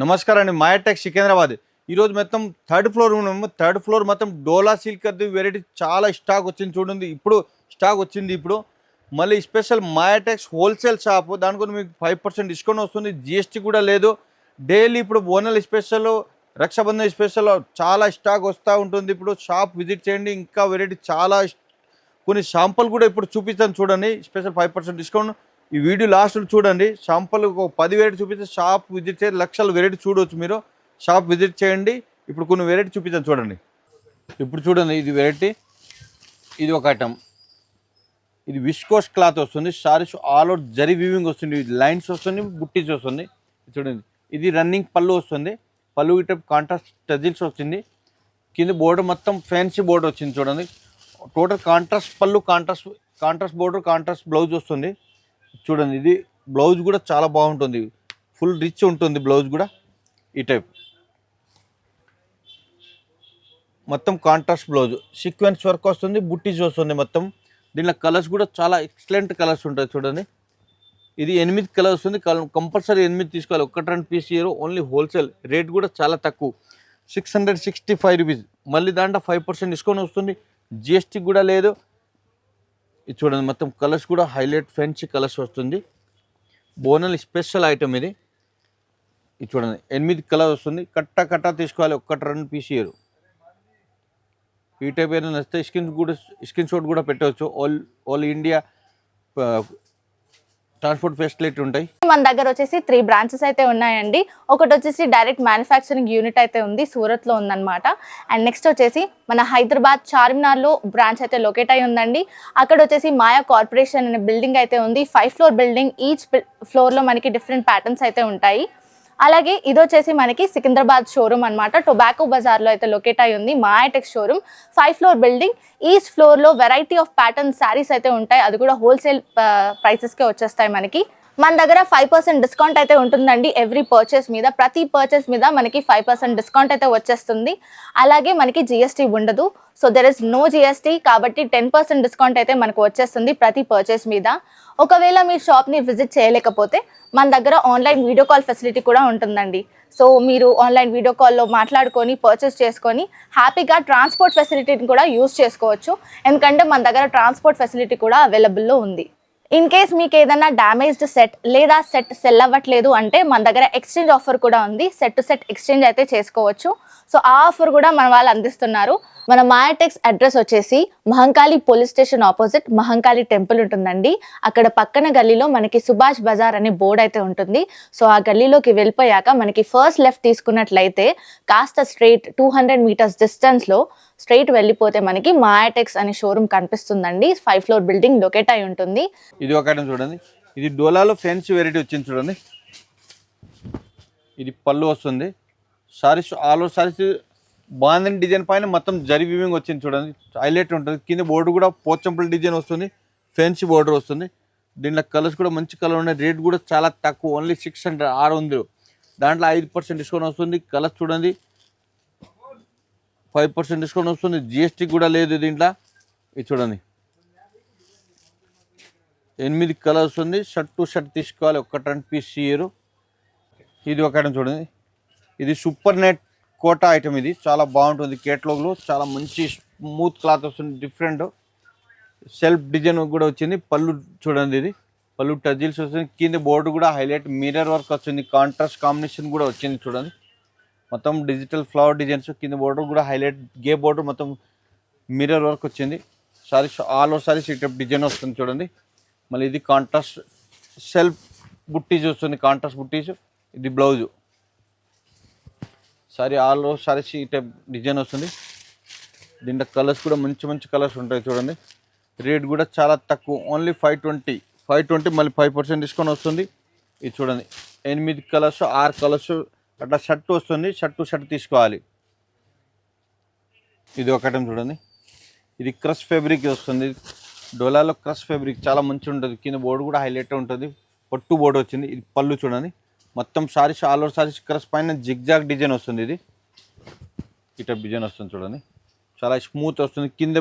నమస్కారం అండి మాయాటెక్ సికింద్రాబాద్. ఈరోజు మొత్తం థర్డ్ ఫ్లోర్ ఉన్నాము థర్డ్ ఫ్లోర్ మొత్తం డోలా సిల్క్ అది వెరైటీ చాలా స్టాక్ వచ్చింది చూడండి. ఇప్పుడు స్టాక్ వచ్చింది ఇప్పుడు. మళ్ళీ స్పెషల్ మాయాటెక్స్ హోల్సేల్ షాప్ దాని మీకు ఫైవ్ పర్సెంట్ డిస్కౌంట్ వస్తుంది. జిఎస్టీ కూడా లేదు. డైలీ ఇప్పుడు బోనల్ స్పెషల్ రక్షాబంధన్ స్పెషల్ చాలా స్టాక్ వస్తూ ఉంటుంది. ఇప్పుడు షాప్ విజిట్ చేయండి. ఇంకా వెరైటీ చాలా కొన్ని షాంపుల్ కూడా ఇప్పుడు చూపిస్తాను చూడండి. Special five percent discount. ఈ వీడియో లాస్ట్ చూడండి. షాంపుల్ ఒక పది వెరైటీ చూపిస్తే షాప్ విజిట్ చేయండి లక్షల వెరైటీ చూడవచ్చు మీరు. షాప్ విజిట్ చేయండి. ఇప్పుడు కొన్ని వెరైటీ చూపిస్తాను చూడండి. ఇప్పుడు చూడండి ఇది వెరైటీ ఇది ఒక ఐటమ్ ఇది విస్కోస్ క్లాత్ వస్తుంది. Saris all out zari weaving వస్తుంది. లైన్స్ వస్తుంది బుట్టీస్ వస్తుంది. చూడండి. ఇది రన్నింగ్ పళ్ళు వస్తుంది. పళ్ళు ఇటప్ కాంట్రాస్ట్ టజిల్స్ వచ్చింది కింద బోర్డర్ మొత్తం ఫ్యాన్సీ బోర్డర్ వచ్చింది చూడండి. టోటల్ కాంట్రాస్ట్ పళ్ళు contrast contrast border contrast blouse వస్తుంది. చూడండి ఇది బ్లౌజ్ కూడా చాలా బాగుంటుంది. ఫుల్ రిచ్ ఉంటుంది బ్లౌజ్ కూడా ఈ టైప్ మొత్తం కాంట్రాస్ట్ బ్లౌజ్. సీక్వెన్స్ వర్క్ వస్తుంది బుట్టీస్ వస్తుంది మొత్తం. దీనిలో కలర్స్ కూడా చాలా ఎక్సలెంట్ కలర్స్ ఉంటాయి చూడండి. ఇది ఎనిమిది కలర్ వస్తుంది. కంపల్సరీ ఎనిమిది తీసుకోవాలి. ఒకటి రెండు piece year only wholesale rate కూడా చాలా తక్కువ. Six hundred sixty five rupees మళ్ళీ దాంట్లో ఫైవ్ పర్సెంట్ డిస్కౌంట్ వస్తుంది. జిఎస్టీ కూడా లేదు. ఇది చూడండి మొత్తం కలర్స్ కూడా హైలైట్ ఫ్రెంచ్ కలర్స్ వస్తుంది. బోనల్ స్పెషల్ ఐటమ్ ఇది. ఇది చూడండి ఎనిమిది కలర్ వస్తుంది. కట్ట కట్ట తీసుకోవాలి ఒక్కటి రెండు పీస్ ఇయరు ఈ టైప్ ఏదైనా నచ్చితే స్కిన్ కూడా స్కిన్ షాట్ కూడా పెట్టవచ్చు. All all India transport facility ఉంటాయి. మన దగ్గర వచ్చేసి త్రీ బ్రాంచెస్ అయితే ఉన్నాయండి. ఒకటి వచ్చేసి డైరెక్ట్ మ్యానుఫ్యాక్చరింగ్ యూనిట్ అయితే ఉంది సూరత్లో ఉందన్నమాట. అండ్ నెక్స్ట్ వచ్చేసి మన హైదరాబాద్ చార్మినార్లో బ్రాంచ్ అయితే లొకేట్ అయి ఉందండి. అక్కడ వచ్చేసి మాయా కార్పొరేషన్ అనే బిల్డింగ్ అయితే ఉంది. ఫైవ్ ఫ్లోర్ బిల్డింగ్ ఈచ్ ఫ్లోర్లో మనకి డిఫరెంట్ ప్యాటర్న్స్ అయితే ఉంటాయి. అలాగే ఇది వచ్చేసి మనకి సికింద్రాబాద్ షోరూమ్ అన్నమాట. టొబాకో బజార్లో అయితే లొకేట్ అయి ఉంది Mayatex showroom. Five floor building. Each ఫ్లోర్లో వెరైటీ ఆఫ్ ప్యాటర్న్ శారీస్ అయితే ఉంటాయి. అది కూడా హోల్సేల్ ప్రైసెస్కే వచ్చేస్తాయి మనకి. మన దగ్గర ఫైవ్ పర్సెంట్ డిస్కౌంట్ అయితే ఉంటుందండి ఎవ్రీ పర్చేస్ మీద. ప్రతి పర్చేస్ మీద మనకి ఫైవ్ పర్సెంట్ డిస్కౌంట్ అయితే వచ్చేస్తుంది. అలాగే మనకి జిఎస్టీ ఉండదు. So there is no GST కాబట్టి టెన్ పర్సెంట్ డిస్కౌంట్ అయితే మనకు వచ్చేస్తుంది ప్రతి పర్చేస్ మీద. ఒకవేళ మీ షాప్ని విజిట్ చేయలేకపోతే మన దగ్గర ఆన్లైన్ వీడియో కాల్ ఫెసిలిటీ కూడా ఉంటుందండి. సో మీరు ఆన్లైన్ వీడియో కాల్లో మాట్లాడుకొని పర్చేస్ చేసుకొని హ్యాపీగా ట్రాన్స్పోర్ట్ ఫెసిలిటీని కూడా యూస్ చేసుకోవచ్చు. ఎందుకంటే మన దగ్గర ట్రాన్స్పోర్ట్ ఫెసిలిటీ కూడా అవైలబుల్లో ఉంది. ఇన్ కేస్ మీకు ఏదైనా డ్యామేజ్డ్ సెట్ లేదా సెట్ సెల్ అవ్వట్లేదు అంటే మన దగ్గర ఎక్స్చేంజ్ ఆఫర్ కూడా ఉంది. సెట్ టు సెట్ ఎక్స్చేంజ్ అయితే చేసుకోవచ్చు. సో ఆ ఆఫర్ కూడా మన వాళ్ళు అందిస్తున్నారు. మన మాయాటెక్స్ అడ్రస్ వచ్చేసి Mahankali police station opposite Mahankali temple ఉంటుందండి. అక్కడ పక్కన గల్లీలో మనకి సుభాష్ బజార్ అనే బోర్డ్ అయితే ఉంటుంది. సో ఆ గల్లీలోకి వెళ్ళిపోయాక మనకి ఫస్ట్ లెఫ్ట్ తీసుకున్నట్లయితే కాస్త స్ట్రైట్ టూ హండ్రెడ్ మీటర్స్ డిస్టెన్స్లో స్ట్రైట్ వెళ్ళిపోతే మనకి మాయాటెక్స్ అనే షోరూమ్ కనిపిస్తుందండి. ఫైవ్ ఫ్లోర్ బిల్డింగ్ లొకేట్ అయి ఉంటుంది. ఇది ఒక ఐటమ్ చూడండి. ఇది డోలాలో ఫ్యాన్సీ వెరైటీ వచ్చింది చూడండి. ఇది పళ్ళు వస్తుంది. సారీస్ ఆల్ ఓవర్ సారీస్ బాగుంది డిజైన్ పైన మొత్తం జరి వీవింగ్ వచ్చింది చూడండి. హైలైట్ ఉంటుంది. కింద బోర్డు కూడా పోచంపుల్ డిజైన్ వస్తుంది. ఫ్యాన్సీ బోర్డర్ వస్తుంది. దీంట్లో కలర్స్ కూడా మంచి కలర్ ఉన్నాయి. రేట్ కూడా చాలా తక్కువ. ఓన్లీ సిక్స్ హండ్రెడ్ ఆరు వందలు. దాంట్లో ఐదు పర్సెంట్ డిస్కౌంట్ వస్తుంది. కలర్స్ చూడండి. ఫైవ్ పర్సెంట్ డిస్కౌంట్ వస్తుంది. జిఎస్టీ కూడా లేదు దీంట్లో. ఇది చూడండి. ఎనిమిది కలర్స్ ఉంది. షర్ట్ టు షర్ట్ తీసుకోవాలి. ఒక్క టన్ పీస్ ఇయర్ ఇది ఒక ఐటమ్ చూడండి. ఇది సూపర్ నెట్ కోటా ఐటమ్ ఇది. చాలా బాగుంటుంది కేటలాగ్లో చాలా మంచి స్మూత్ క్లాత్ వస్తుంది. డిఫరెంట్. సెల్ఫ్ డిజైన్ కూడా వచ్చింది. పళ్ళు చూడండి ఇది. పళ్ళు టజిల్స్ వస్తుంది. కింద బోర్డు కూడా హైలైట్. మిర్రర్ వర్క్ వచ్చింది. కాంట్రాస్ట్ కాంబినేషన్ కూడా వచ్చింది చూడండి. మొత్తం డిజిటల్ ఫ్లవర్ డిజైన్స్. కింద బోర్డర్ కూడా హైలైట్. గే బోర్డర్ మొత్తం మిర్రర్ వర్క్ వచ్చింది. సారీస్ ఆల్ ఓవర్ సారీస్ ఈ డిజైన్ వస్తుంది చూడండి. మళ్ళీ ఇది కాంట్రాస్ట్ సెల్ఫ్ బుట్టీస్ వస్తుంది కాంట్రాస్ట్ బుట్టీస్ ఇది blouse sari all over saris ఈ టైప్ డిజైన్ వస్తుంది. దీంట్లో కలర్స్ కూడా మంచి మంచి కలర్స్ ఉంటాయి చూడండి. రేట్ కూడా చాలా తక్కువ only five twenty five twenty మళ్ళీ ఫైవ్ పర్సెంట్ డిస్కౌంట్ వస్తుంది. ఇది చూడండి ఎనిమిది కలర్స్ ఆరు కలర్స్ అట్లా షర్ట్ వస్తుంది. షర్ట్ టు షర్ట్ తీసుకోవాలి. ఇది ఒకటం చూడండి. ఇది క్రష్ ఫ్యాబ్రిక్ వస్తుంది. డోలాలో క్రష్ ఫ్యాబ్రిక్ చాలా మంచిగా ఉంటుంది కింద బోర్డు కూడా హైలైట్ ఉంటుంది. పట్టు బోర్డు వచ్చింది. ఇది పళ్ళు చూడండి. మొత్తం saris all over saris crush పైన జిగ్జాగ్ డిజైన్ వస్తుంది ఇది. ఇట డిజైన్ వస్తుంది చూడండి. చాలా స్మూత్ వస్తుంది. కింద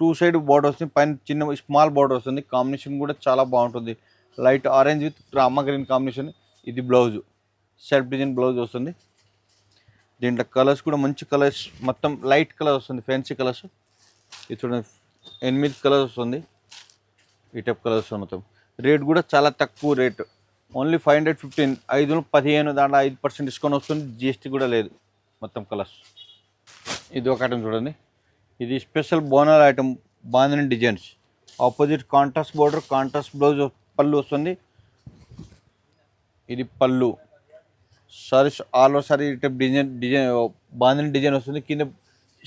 టూ సైడ్ బోర్డర్ వస్తుంది. పైన చిన్న స్మాల్ బోర్డర్ వస్తుంది. కాంబినేషన్ కూడా చాలా బాగుంటుంది. Light orange with Rama green combination ఇది బ్లౌజు సెల్ఫ్ డిజైన్ బ్లౌజ్ వస్తుంది. దీంట్లో కలర్స్ కూడా మంచి కలర్స్ మొత్తం లైట్ కలర్ వస్తుంది. ఫ్యాన్సీ కలర్స్ ఇది చూడండి. ఎనిమిది కలర్స్ వస్తుంది. ఈ టైప్ కలర్స్ మొత్తం రేట్ కూడా చాలా తక్కువ rate. Only five hundred fifteen ఐదు పదిహేను దాంట్లో ఐదు పర్సెంట్ డిస్కౌంట్ వస్తుంది. జిఎస్టీ కూడా లేదు మొత్తం కలర్స్. ఇది ఒక ఐటమ్ చూడండి. ఇది special Bonal item bandhani designs opposite contrast border contrast blouse పళ్ళు వస్తుంది. ఇది పళ్ళు. Saris all over sari type design design bandhani design వస్తుంది. కింద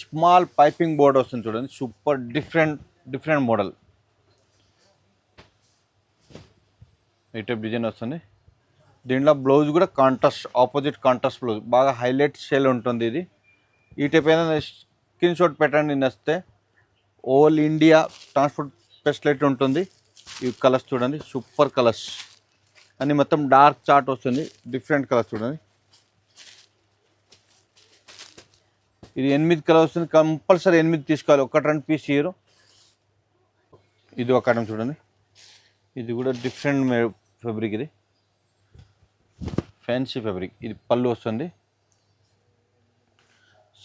స్మాల్ పైపింగ్ బోర్డర్ వస్తుంది చూడండి. సూపర్ డిఫరెంట్ డిఫరెంట్ మోడల్ ఈ టైప్ డిజైన్ వస్తుంది. దీంట్లో బ్లౌజ్ కూడా కాంట్రాస్ట్ ఆపోజిట్ కాంట్రాస్ట్ బ్లౌజ్ బాగా హైలైట్ షేల్ ఉంటుంది ఇది. ఈ టైప్ ఏదైనా స్క్రీన్ షాట్ పెట్టండి నచ్చితే ఓల్ ఇండియా ట్రాన్స్పోర్ట్ ఫెసిలిటీ ఉంటుంది. ఈ కలర్స్ చూడండి సూపర్ కలర్స్ అన్ని మొత్తం డార్క్ చార్ట్ వస్తుంది డిఫరెంట్ కలర్స్ చూడండి. ఇది ఎనిమిది కలర్ వస్తుంది కంపల్సరీ ఎనిమిది తీసుకోవాలి. ఒకటి రెండు పీస్ ఇయరు ఇది ఒక ఐటమ్ చూడండి. ఇది కూడా డిఫరెంట్ ఫ్యాబ్రిక్ ఇది. ఫ్యాన్సీ ఫ్యాబ్రిక్ ఇది పళ్ళు వస్తుంది.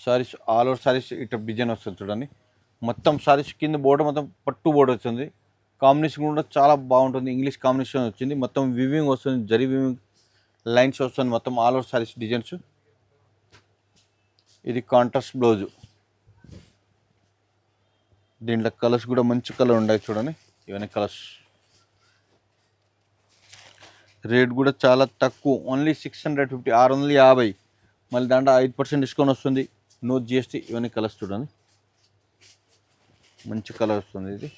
సారీస్ ఆల్ ఓవర్ సారీస్ ఇట్లా డిజైన్ వస్తుంది చూడండి. మొత్తం సారీస్ కింద బోర్డర్ మొత్తం పట్టు బోర్డర్ వచ్చింది. కాంబినేషన్ కూడా చాలా బాగుంటుంది. ఇంగ్లీష్ కాంబినేషన్ వచ్చింది. మొత్తం వివింగ్ వస్తుంది. జరి వివింగ్ లైన్స్ వస్తుంది. మొత్తం ఆల్ ఓవర్ సారీస్ డిజైన్స్ ఇది కాంట్రాస్ట్ బ్లౌజు దీంట్లో కలర్స్ కూడా మంచి కలర్ ఉన్నాయి చూడండి. ఇవన్నీ కలర్స్ రేట్ కూడా చాలా తక్కువ. ఓన్లీ సిక్స్ హండ్రెడ్ ఫిఫ్టీ ఆరు వందల యాభై. మళ్ళీ దాంట్లో ఐదు పర్సెంట్ డిస్కౌంట్ వస్తుంది. నో జిఎస్టీ ఇవన్నీ కలర్స్ చూడండి. మంచి కలర్ వస్తుంది ఇది.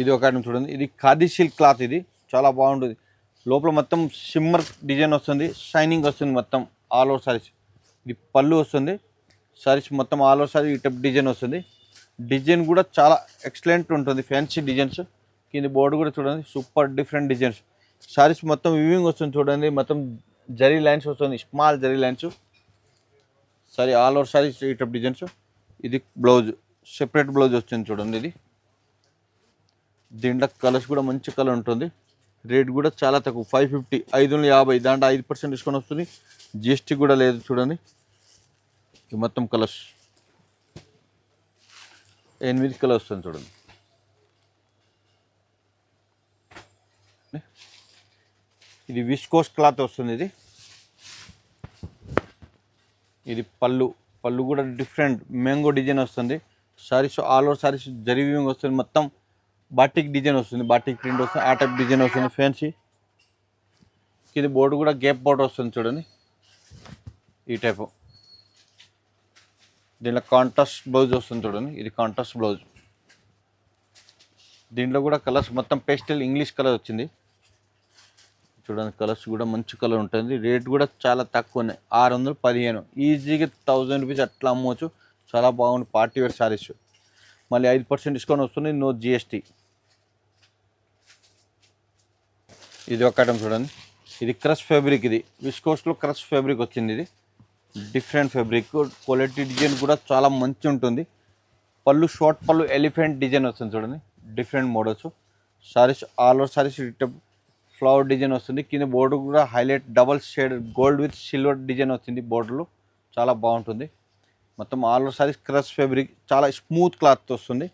ఇది ఒక ఐటమ్ చూడండి. ఇది ఖాదీ సిల్క్ క్లాత్ ఇది. చాలా బాగుంటుంది. లోపల మొత్తం షిమ్మర్ డిజైన్ వస్తుంది షైనింగ్ వస్తుంది మొత్తం ఆల్ ఓవర్ సారీస్ ఇది పళ్ళు వస్తుంది సారీస్ మొత్తం ఆల్ ఓవర్ సారీ ఈ టైప్ డిజైన్ వస్తుంది. డిజైన్ కూడా చాలా ఎక్సలెంట్ ఉంటుంది ఫ్యాన్సీ డిజైన్స్ కింద బోర్డు కూడా చూడండి సూపర్ డిఫరెంట్ డిజైన్స్ సారీస్ మొత్తం వివింగ్ వస్తుంది చూడండి మొత్తం జరీ లైన్స్ వస్తుంది small zari lines sari all over saris ఈ టైప్ డిజైన్స్ ఇది బ్లౌజ్ సెపరేట్ బ్లౌజ్ వస్తుంది చూడండి ఇది. దీంట్లో కలర్స్ కూడా మంచి కలర్ ఉంటుంది. రేట్ కూడా చాలా తక్కువ. ఫైవ్ ఫిఫ్టీ ఐదు వందల యాభై దాంట్లో ఐదు పర్సెంట్ డిస్కౌంట్ వస్తుంది. జిఎస్టీ కూడా లేదు చూడండి. ఈ మొత్తం కలర్స్ ఎనిమిది కలర్ వస్తుంది చూడండి. ఇది విస్కోస్ క్లాత్ వస్తుంది ఇది. ఇది పళ్ళు. పళ్ళు కూడా డిఫరెంట్ మ్యాంగో డిజైన్ వస్తుంది. సారీస్ ఆల్ ఓవర్ సారీస్ జరివింగ్ వస్తుంది మొత్తం. బాటిక్ డిజైన్ వస్తుంది బాటిక్ ప్రింట్ వస్తుంది ఆ టైప్ డిజైన్ వస్తుంది ఫ్యాన్సీ ఇది బోర్డు కూడా గ్యాప్ బోర్డు వస్తుంది చూడండి. ఈ టైపు దీంట్లో కాంట్రాస్ట్ బ్లౌజ్ వస్తుంది చూడండి ఇది కాంట్రాస్ట్ బ్లౌజ్ దీంట్లో కూడా కలర్స్ మొత్తం పేస్టల్ ఇంగ్లీష్ కలర్ వచ్చింది. చూడండి కలర్స్ కూడా మంచి కలర్ ఉంటుంది. రేట్ కూడా చాలా తక్కువనే ఆరు వందలు పదిహేను. ఈజీగా థౌజండ్ రూపీస్ అట్లా అమ్మవచ్చు చాలా బాగుంది పార్టీ వేర్ శారీస్ మళ్ళీ ఐదు పర్సెంట్ డిస్కౌంట్ వస్తుంది నో జిఎస్టీ ఇది ఒక ఐటమ్ చూడండి. ఇది క్రష్ ఫ్యాబ్రిక్ ఇది. విస్కోస్లో క్రష్ ఫ్యాబ్రిక్ వచ్చింది ఇది. డిఫరెంట్ ఫ్యాబ్రిక్ క్వాలిటీ డిజైన్ కూడా చాలా మంచి ఉంటుంది. పళ్ళు షార్ట్ పళ్ళు ఎలిఫెంట్ డిజైన్ వస్తుంది చూడండి. Different models saris all over saris flower design వస్తుంది. కింద బోర్డు కూడా highlight double shade gold with silver design వచ్చింది బోర్డులో చాలా బాగుంటుంది. మొత్తం all over saris crush fabric చాలా స్మూత్ క్లాత్ వస్తుంది.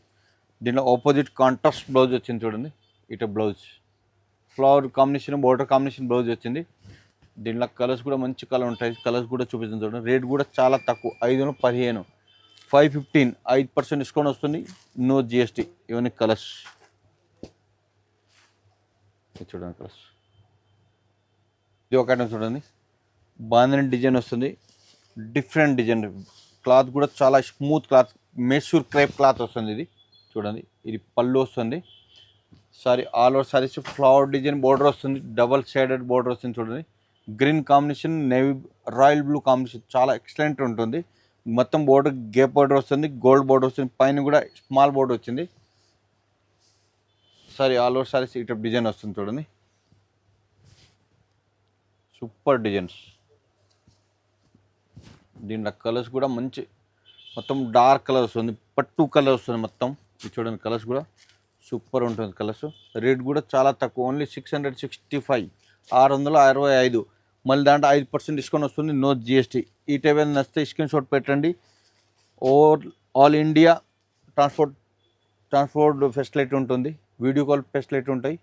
దీంట్లో ఆపోజిట్ కాంట్రాస్ట్ బ్లౌజ్ వచ్చింది చూడండి. ఇటు blouse flower combination border combination blouse వచ్చింది. దీంట్లో కలర్స్ కూడా మంచి కలర్ ఉంటాయి. కలర్స్ కూడా చూపిస్తుంది చూడండి. రేట్ కూడా చాలా తక్కువ. ఐదు వందల పదిహేను. ఫైవ్ ఫిఫ్టీన్ ఐదు పర్సెంట్ డిస్కౌంట్ వస్తుంది. నో జిఎస్టీ ఇవన్నీ కలర్స్ చూడండి కలర్స్ ఇది ఒక ఐటమ్ చూడండి. బాందని డిజైన్ వస్తుంది. డిఫరెంట్ డిజైన్ క్లాత్ కూడా చాలా smooth cloth Mysore crepe cloth వస్తుంది ఇది. చూడండి ఇది పళ్ళు వస్తుంది. Sari all over saris flower design border వస్తుంది డబల్ షేడెడ్ బోర్డర్ వస్తుంది చూడండి. Green combination navy royal blue combination చాలా ఎక్సలెంట్ ఉంటుంది. మొత్తం బోర్డర్ గేప్ బోర్డర్ వస్తుంది గోల్డ్ బోర్డర్ వస్తుంది పైన కూడా స్మాల్ బోర్డర్ వచ్చింది. సారీ ఆల్ ఓవర్ సారీస్ ఇటు డిజైన్ వస్తుంది చూడండి. Super designs. దీంట్లో కలర్స్ కూడా మంచి మొత్తం డార్క్ కలర్ వస్తుంది పట్టు కలర్ వస్తుంది మొత్తం. చూడండి కలర్స్ కూడా సూపర్ ఉంటుంది కలర్స్. రేట్ కూడా చాలా తక్కువ only six hundred sixty five ఆరు వందల అరవై ఐదు. మళ్ళీ దాంట్లో ఐదు పర్సెంట్ డిస్కౌంట్ వస్తుంది నో జిఎస్టీ ఈ టైప్ ఏదైనా నచ్చితే స్క్రీన్ షాట్ పెట్టండి. Over all India transport transport facility ఉంటుంది వీడియో కాల్ ఫెసిలిటీ ఉంటాయి.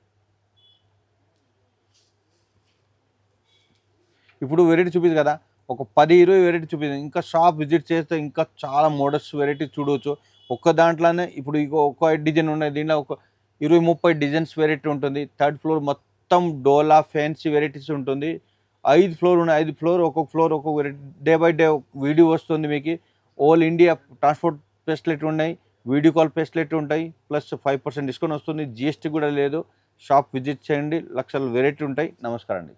ఇప్పుడు వెరైటీ చూపింది కదా ఒక పది ఇరవై వెరైటీ చూపింది ఇంకా షాప్ విజిట్ చేస్తే ఇంకా చాలా మోడల్స్ వెరైటీ చూడవచ్చు ఒక్క దాంట్లోనే ఇప్పుడు ఒక ఒక్క డిజైన్ ఉన్నాయి. దీంట్లో ఒక ఇరవై ముప్పై డిజైన్స్ వెరైటీ ఉంటుంది. థర్డ్ ఫ్లోర్ మొత్తం డోలా ఫ్యాన్సీ వెరైటీస్ ఉంటుంది. ఐదు ఫ్లోర్ ఉన్నాయి. ఐదు ఫ్లోర్ ఒక్కొక్క ఫ్లోర్ ఒక్కొక్క variety day by day video వస్తుంది మీకు. ఆల్ ఇండియా ట్రాన్స్పోర్ట్ ఫెసిలిటీ ఉన్నాయి. వీడియో కాల్ ఫెసిలిటీ ఉంటాయి. ప్లస్ ఫైవ్ పర్సెంట్ డిస్కౌంట్ వస్తుంది. జిఎస్టీ కూడా లేదు. షాప్ విజిట్ చేయండి. లక్షల వెరైటీ ఉంటాయి. నమస్కారం అండి.